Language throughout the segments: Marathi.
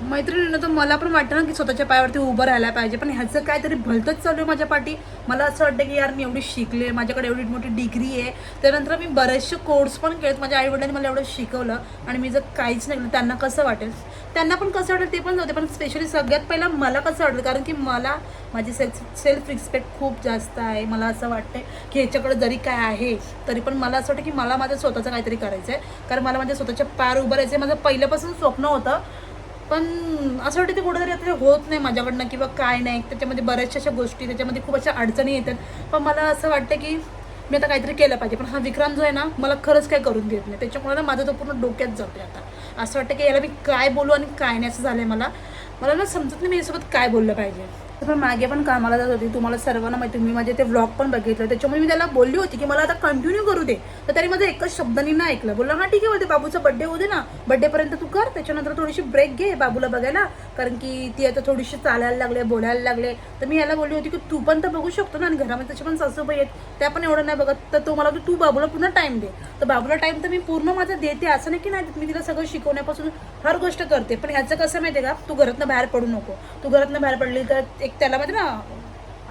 मैत्रिणीनं तर मला पण वाटतं ना की स्वतःच्या पायावरती उभं राहायला पाहिजे पण ह्याचं काहीतरी भलतंच चालू आहे माझ्या पाठी. मला असं वाटतं की यार मी एवढी शिकले माझ्याकडे एवढी मोठी डिग्री आहे. त्यानंतर मी बरेचसे कोर्स पण केलेत माझ्या आईवडिलांनी मला एवढं शिकवलं आणि मी जर काहीच नाही केलं त्यांना कसं वाटेल? त्यांना पण कसं वाटेल ते पण जाते पण स्पेशली सगळ्यात पहिलं मला कसं वाटेल कारण की मला माझी सेल्फ सेल्फ रिस्पेक्ट खूप जास्त आहे. मला असं वाटतं की ह्याच्याकडे जरी काय आहे तरी पण मला असं वाटतं की मला माझं स्वतःचं काहीतरी करायचं आहे कारण मला माझ्या स्वतःच्या पार उभं राहायचं आहे माझं पहिल्यापासून स्वप्न होतं पण असं वाटतं ते कुठेतरी आता होत नाही माझ्याकडनं किंवा काय नाही. त्याच्यामध्ये बऱ्याचशा अशा गोष्टी त्याच्यामध्ये खूप अशा अडचणी येतात. पण मला असं वाटतं की मी आता काहीतरी केलं पाहिजे. पण हा विक्रम जो आहे ना मला खरंच काय करून देत नाही. त्याच्यामुळे ना माझं तो पूर्ण डोक्यात जातोय आता. असं वाटतं की याला मी काय बोलू आणि काय नाही असं झालं आहे मला. मला ना समजत नाही मी यासोबत काय बोललं पाहिजे. पण मागे पण कामाला जात होती. तुम्हाला सर्वांना माहिती मी माझे ते व्लॉग पण बघितलं. त्याच्यामुळे मी त्याला बोलली होती की मला आता कंटिन्यू करू दे. तर तरी माझं एकच शब्दांनी ना ऐकलं. बोलला हा ठीक आहे बोलते बाबूचा बड्डे होऊ दे ना. बड्डेपर्यंत तू कर. त्याच्यानंतर थोडीशी ब्रेक घे बाबूला बघायला. कारण की ती आता थोडीशी चालायला लागले बोलायला लागले. तर मी याला बोलली होती की तू पण तर बघू शकतो ना. आणि घरामध्ये त्याच्या पण सासूबाई आहेत. त्या पण एवढं नाही बघत. तर तो मला तू बाबूला पुन्हा टाइम दे. तर बाबूला टाइम तर मी पूर्ण माझा देते. असं नाही की नाही मी तिला सगळं शिकवण्यापासून हर गोष्ट करते. पण ह्याचं कसं माहिती आहे का? तू घरातनं बाहेर पडू नको. तू घरातनं बाहेर पडली तर एक त्याला माहिती ना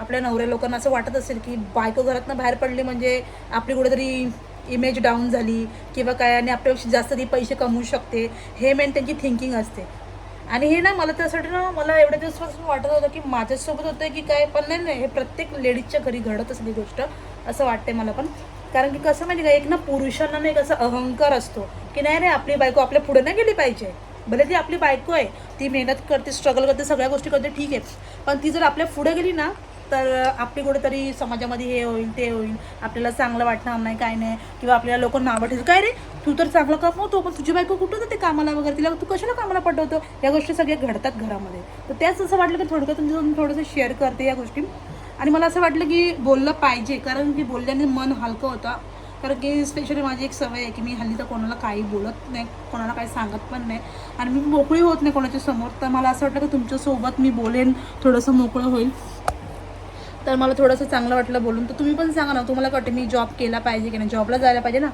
आपल्या नवऱ्या लोकांना असं वाटत असेल की बायको घरातनं बाहेर पडली म्हणजे आपली कुठेतरी इमेज डाऊन झाली किंवा काय आणि आपल्यापेक्षा जास्त ती पैसे कमवू शकते हे मेन त्यांची थिंकिंग असते. आणि हे ना मला त्यासाठी ना मला एवढ्या दिवसपासून वाटत होतं की माझ्यासोबत होतं की काय पण नाही नाही हे प्रत्येक लेडीजच्या घरी घडत असते गोष्ट असं वाटते मला पण. कारण की कसं माहिती का एक ना पुरुषांना नाही असा अहंकार असतो की नाही रे आपली बायको आपल्या पुढे नाही गेली पाहिजे. भले ती आपली बायको आहे ती मेहनत करते स्ट्रगल करते सगळ्या गोष्टी करते ठीक आहे. पण ती जर आपल्या पुढे गेली ना तर आपली कुठेतरी समाजामध्ये हे होईल ते होईल. आपल्याला चांगलं वाटणार नाही काय नाही. किंवा आपल्याला लोक नावं ठेवतील काय रे? तू तर चांगलं कमवतो पण तुझी बायको कुठं जाते कामाला वगैरे? तिला तू कशाला कामाला पटवतो? या गोष्टी सगळ्या घडतात घरामध्ये. तर त्याच असं वाटलं की थोडक्यात तुमच्यासोबत थोडंसं शेअर करते या गोष्टी. आणि मला असं वाटलं की बोललं पाहिजे कारण की बोलल्याने मन हलकं होतं. कारण की स्पेशली माझी एक सवय आहे की मी हल्ली तर कोणाला काही बोलत नाही कोणाला काही सांगत पण नाही. आणि मी मोकळी होत नाही कोणाच्या समोर. तर मला असं वाटलं की तुमच्यासोबत मी बोलेन थोडंसं मोकळं होईल. तर मला थोडंसं चांगलं वाटलं बोलून. तर तुम्ही पण सांगा ना तुम्हाला वाटतं मी जॉब केला पाहिजे की नाही? जॉबला जायला पाहिजे ना?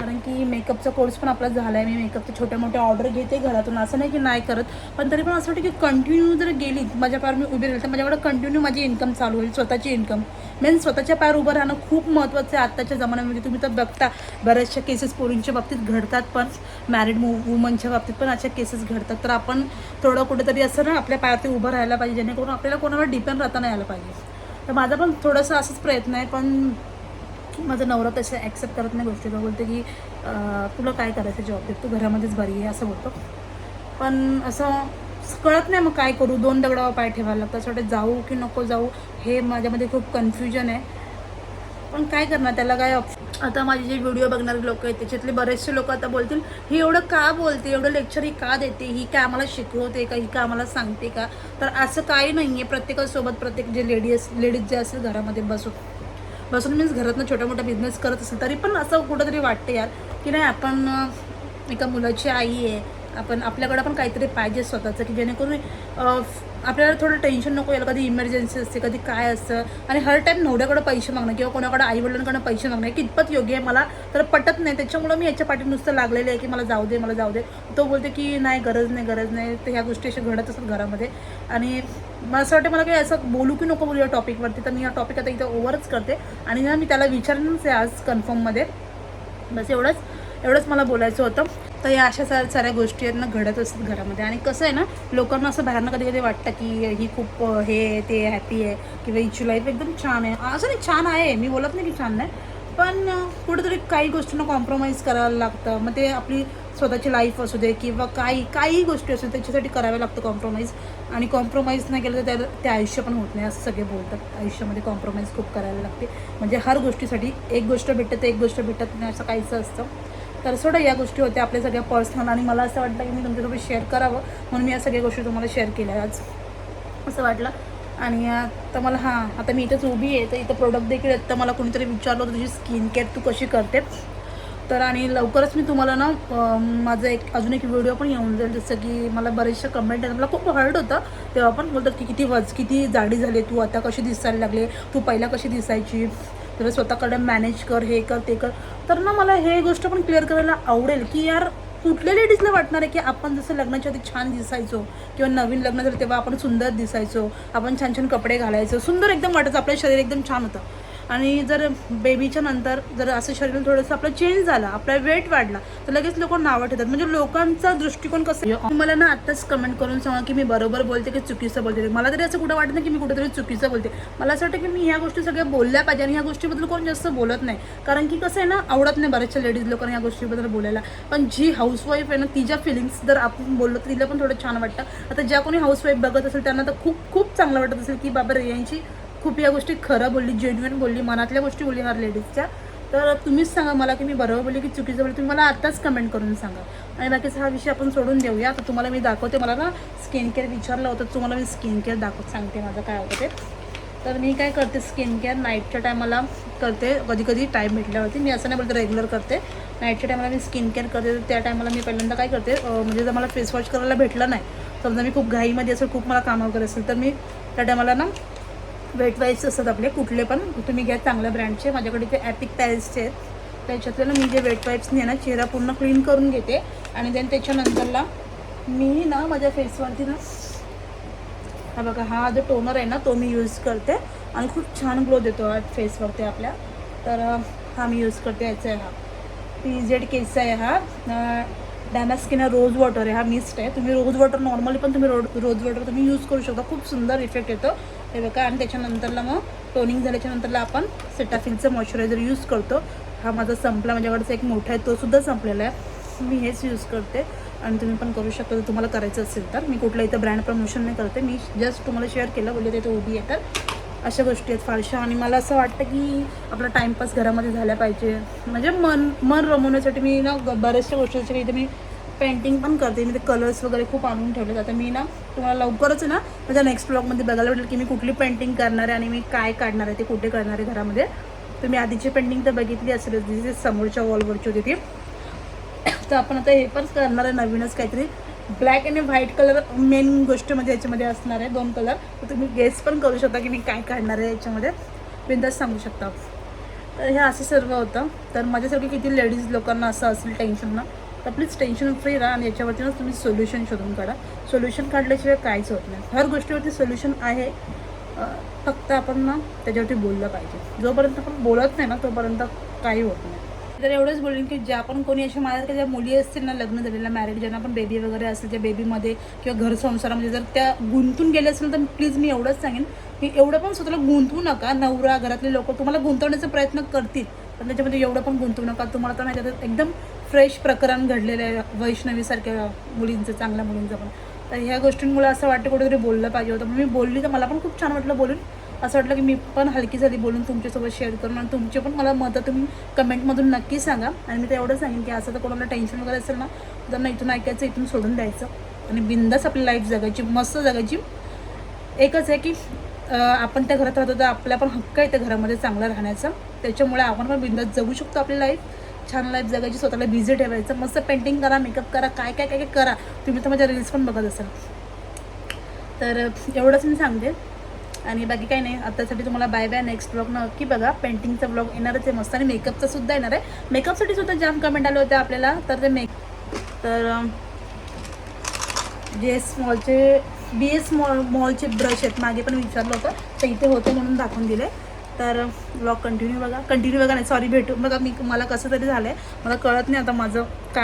कारण की मेकअपचा कोर्स पण आपला झाला आहे मी मेकअपच्या छोट्या मोठ्या ऑर्डर घेते घरातून. असं नाही की नाही करत पण तरी पण असं वाटतं की कंटिन्यू जर गेली माझ्या पायावर मी उभी राहील तर माझ्याकडे कंटिन्यू माझी इन्कम चालू होईल स्वतःची इन्कम मेन स्वतःच्या पायावर उभं राहणं खूप महत्त्वाचं आहे आत्ताच्या जमान्यामध्ये. तुम्ही तर बघता बऱ्याचशा केसेस पोरींच्या बाबतीत घडतात पण मॅरिड वुमनच्या बाबतीत पण अशा केसेस घडतात. तर आपण थोडं कुठेतरी असं ना आपल्या पायावरती उभं राहायला पाहिजे जेणेकरून आपल्याला कोणावर डिपेंड राहता नाही आलं पाहिजे. तर माझा पण थोडासा असंच प्रयत्न आहे पण माझा नवरा तसे ॲक्सेप्ट करत नाही गोष्टी तो बोलते की तुला काय करायचं जॉब देत? तू घरामध्येच बरी आहे असं बोलतो. पण असं कळत नाही मग काय करू? दोन दगडावर पाय ठेवायला लागतं असं वाटतं जाऊ की नको जाऊ? हे माझ्यामध्ये खूप कन्फ्युजन आहे. पण काय करणार? त्याला काय ऑप्शन आता माझे जे व्हिडिओ बघणारे लोक आहेत त्याच्यातले बरेचसे लोक आता बोलतील ही एवढं का बोलते? एवढं लेक्चर ही का देते? ही काय आम्हाला शिकवते का? ही का आम्हाला सांगते का? तर असं काही नाही आहे प्रत्येकासोबत प्रत्येक जे लेडीज लेडीज जे असेल घरामध्ये बसून. बसून मीन्स घरातनं छोटा मोठा बिझनेस करत असेल तरी पण असं कुठंतरी वाटतं यार की नाही आपण एका मुलाची आई आहे आपण आपल्याकडं पण काहीतरी पाहिजे स्वतःचं की जेणेकरून आपल्याला थोडं टेन्शन नको यायला कधी इमर्जन्सी असते कधी काय असतं. आणि हर टाईम नवऱ्याकडं पैसे मागणं किंवा कोणाकडं आईवडिलांकडं पैसे मागणं कितपत योग्य आहे मला तर पटत नाही. त्याच्यामुळं मी याच्या पाठी नुसतं लागलेलं आहे की मला जाऊ दे मला जाऊ दे. तो बोलते की नाही गरज नाही गरज नाही. तर ह्या गोष्टी अशा घडत असतात घरामध्ये. आणि मला असं वाटतं मला काही असं बोलू की नको बोलू या टॉपिकवरती तर मी या टॉपिक आता इथं ओव्हरच करते. आणि ना मी त्याला विचारणारच आहे आज कन्फर्ममध्ये बस एवढंच एवढंच मला बोलायचं होतं. तर या अशा साऱ्या साऱ्या गोष्टी आहेत ना घडत असतात घरामध्ये. आणि कसं आहे ना लोकांना असं बाहेरनं कधी कधी वाटतं की ही खूप हे आहे, ते हॅपी आहे किंवा हिची लाईफ एकदम छान आहे. असं नाही छान आहे. मी बोलत नाही की छान नाही. पण कुठेतरी काही गोष्टींना कॉम्प्रोमाइज करायला लागतं. मग ते आपली स्वतःची लाईफ असू दे किंवा काही काही गोष्टी असू दे त्याच्यासाठी करावं लागतं कॉम्प्रोमाइज आणि कॉम्प्रोमाइज नाही केलं तर त्या ते आयुष्य पण होत नाही असं सगळे बोलतात. आयुष्यामध्ये कॉम्प्रोमाइज खूप करायला लागते. म्हणजे हर गोष्टीसाठी एक गोष्ट भेटत एक गोष्ट भेटत नाही असं काहीच असतं. तर सोडा या गोष्टी होत्या आपल्या सगळ्या पर्सनल आणि मला असं वाटलं की मी तुमच्यासोबत शेअर करावं म्हणून मी या सगळ्या गोष्टी तुम्हाला शेअर केल्या. आज असं वाटलं आणि आता मला हां आता मी इथंच उभी आहे तर इथं प्रोडक्ट देखील आहेत तर मला कोणीतरी विचारलं होतं तुझी स्किन केअर तू कशी करते तर आणि लवकरच मी तुम्हाला ना माझा माझं एक अजून एक व्हिडिओ पण येऊन जाईल जसं की मला बरेचशा कमेंट आहेत मला खूप हर्ट होतं तेव्हा पण बोलतात की किती वज किती जाडी झाली तू आता कशी दिसायला लागले तू पहिला कशी दिसायची? तर स्वतःकडे मॅनेज कर हे कर ते कर. तर ना मला हे गोष्ट पण क्लिअर करायला आवडेल की यार कुठल्या लेडीजला वाटणार आहे की आपण जसं लग्नाच्या आधी छान दिसायचो किंवा नवीन लग्न झालं तेव्हा आपण सुंदर दिसायचो आपण छान छान कपडे घालायचो सुंदर एकदम वाटायचं आपलं शरीर एकदम छान होतं. आणि जर बेबीच्या नंतर जर असं शरीर थोडंसं आपलं चेंज झालं आपला वेट वाढला तर लगेच लोक नावं ठेवतात. म्हणजे लोकांचा दृष्टिकोन कसं आहे? मला ना आत्ताच कमेंट करून सांगा की मी बरोबर बोलते की चुकीचं बोलते? मला तरी असं कुठं वाटत नाही की मी कुठेतरी चुकीचं बोलते. मला असं वाटतं की मी ह्या गोष्टी सगळ्या बोलल्या पाहिजे आणि ह्या गोष्टीबद्दल कोण जास्त बोलत नाही. कारण की कसं आहे ना आवडत नाही बऱ्याचशा लेडीज लोकांना या गोष्टीबद्दल बोलायला. पण जी हाऊसवाईफ आहे ना तिच्या फिलिंग्स जर आपण बोललो तर तिला पण थोडं छान वाटतं. आता ज्या कोणी हाऊसवाईफ बघत असेल त्यांना तर खूप खूप चांगलं वाटत असेल की बाबा यांची खूप या गोष्टी खरं बोलली जेन्युअन बोलली मनातल्या गोष्टी बोलली हर लेडीजच्या तर तुम्हीच सांगा मला की मी बरोबर बोलली की चुकीचं बोलली तुम्ही मला आत्ताच कमेंट करून सांगा. आणि बाकीचा हा विषय आपण सोडून देऊया. तर तुम्हाला मी दाखवते मला ना स्किन केअर विचारलं होतं तुम्हाला मी स्किन केअर दाखवत सांगते माझं काय होतं ते. तर मी काय करते स्किन केअर नाईटच्या टायमाला करते कधी कधी टाईम भेटल्यावरती. मी असं नाही बोलते रेग्युलर करते. नाईटच्या टायमाला मी स्किन केअर करते तर त्या टायमाला मी पहिल्यांदा काय करते म्हणजे जर मला फेस वॉश करायला भेटलं नाही समजा मी खूप घाईमध्ये असेल खूप मला काम वगैरे असेल तर मी त्या टायमाला ना वेट वाईज असतात आपले कुठले पण. तुम्ही घ्या चांगल्या ब्रँडचे. माझ्याकडे ते ॲपिक पॅरिसचे आहेत. त्याच्यातले मी जे वेट वाईप्सने ना चेहरा पूर्ण क्लीन करून घेते. आणि देन त्याच्यानंतरला मी ना माझ्या फेसवरती ना हा बघा हा जो टोनर आहे ना तो मी यूज करते. आणि खूप छान ग्लो देतो हा फेसवरती आपल्या. तर हा मी यूज करते याचा आहे हा. पी झेड केसचा आहे हा. डॅमॅस्किन रोज वॉटर आहे हा मिस्ट आहे. तुम्ही रोज वॉटर नॉर्मली पण तुम्ही रोड रोज वॉटर तुम्ही यूज करू शकता. खूप सुंदर इफेक्ट येतो. हे बघा आणि त्याच्यानंतरला मग टोनिंग झाल्याच्या नंतरला आपण सेटाफिलचं मॉइश्चरायझर यूज करतो. हा माझा संपला माझ्याकडचा एक मोठा आहे तो सुद्धा संपलेला आहे. मी हेच यूज करते. आणि तुम्ही पण करू शकता जर तुम्हाला करायचं असेल तर. मी कुठला इथं ब्रँड प्रमोशन नाही करते. मी जस्ट तुम्हाला शेअर केलं बोलले तिथे उभी आहे तर. अशा गोष्टी आहेत फारशा. आणि मला असं वाटतं की आपला टाईमपास घरामध्ये झाला पाहिजे. म्हणजे मन मन रमवण्यासाठी मी ना बऱ्याचशा गोष्टींसाठी इथे मी पेंटिंग पण करते. मी ते कलर्स वगैरे खूप आणून ठेवले आता मी ना तुम्हाला लवकरच ना माझ्या नेक्स्ट ब्लॉगमध्ये बघायला भेटेल की मी कुठली पेंटिंग करणार आहे आणि मी काय काढणार आहे ते कुठे करणार आहे घरामध्ये. तुम्ही आधीची पेंटिंग तर बघितली असेल तिथे समोरच्या वॉलवरची होती ती. तर आपण आता हे पण करणार आहे नवीनच काहीतरी. ब्लॅक आणि व्हाईट कलर मेन गोष्ट म्हणजे याच्यामध्ये असणार आहे दोन कलर तर तुम्ही गेस पण करू शकता की मी काय काढणार आहे याच्यामध्ये. बिंदास सांगू शकता. तर हे असं सर्व होतं. तर माझ्यासारखी किती लेडीज लोकांना असं असेल टेन्शन ना. तर प्लीज टेन्शन फ्री राहा आणि याच्यावरतीनंच तुम्ही सोल्युशन शोधून काढा. सोल्युशन काढल्याशिवाय काहीच होत नाही. हर गोष्टीवरती सोल्युशन आहे. फक्त आपण ना त्याच्यावरती बोललं पाहिजे. जोपर्यंत आपण बोलत नाही ना तोपर्यंत काही होत नाही. तर एवढंच बोलेन की ज्या पण कोणी अशा माझ्यासारख्या ज्या मुली असतील ना लग्न झालेल्या मॅरेज ज्यांना पण बेबी वगैरे असेल त्या बेबीमध्ये किंवा घर संसारामध्ये म्हणजे जर त्या गुंतून गेल्या असेल तर प्लीज मी एवढंच सांगेन की एवढं पण स्वतःला गुंतवू नका. नवरा घरातले लोक तुम्हाला गुंतवण्याचा प्रयत्न करतील. पण त्याच्यामध्ये एवढं पण गुंतवू नका. तुम्हाला तर माहिती एकदम फ्रेश प्रकरण घडलेलं आहे. वैष्णवीसारख्या मुलींचं चांगल्या मुलींचं पण. तर ह्या गोष्टींमुळे असं वाटतं कुठेतरी बोललं पाहिजे होतं. मग मी बोलली तर मला पण खूप छान वाटलं बोलून. असं वाटलं की मी पण हलकी झाली बोलून तुमच्यासोबत शेअर करून आणि तुमचे पण मला मतं तुम्ही कमेंटमधून नक्की सांगा. आणि मी तर एवढं सांगेन की असं तर कोणाला टेन्शन वगैरे असेल ना त्यांना ना इथून ऐकायचं इथून सोडून द्यायचं. आणि बिंदास आपली लाईफ जगायची मस्त जगायची. एकच आहे की आपण त्या घरात राहतो तर आपल्या पण हक्क आहे त्या घरामध्ये चांगला राहण्याचा. त्याच्यामुळे आपण पण बिंदास जगू शकतो आपली लाईफ छान लाईफ जगायची स्वतःला बिझी ठेवायचं. मस्त पेंटिंग करा मेकअप करा काय काय काय काय करा. तुम्ही तर माझ्या रील्स पण बघत असाल. तर एवढंच मी सांगते. आणि बाकी काही नाही. आत्तासाठी तुम्हाला बाय बाय नेक्स्ट ब्लॉग नक्की बघा. पेंटिंगचा ब्लॉग येणारच आहे मस्त. आणि मेकअपचा सुद्धा येणार आहे. मेकअपसाठी सुद्धा जाम कमेंट आले होते आपल्याला. तर ते मेक तर जे जे स्मॉलचे बी एस मॉल मॉलचे ब्रश आहेत. मागे पण विचारलं होतं. तर इथे होते म्हणून दाखवून दिले. तर ब्लॉग कंटिन्यू बघा. कंटिन्यू बघा नाही सॉरी भेटू. बघा मी मला कसं तरी झालं आहे मला कळत नाही आता माझं काय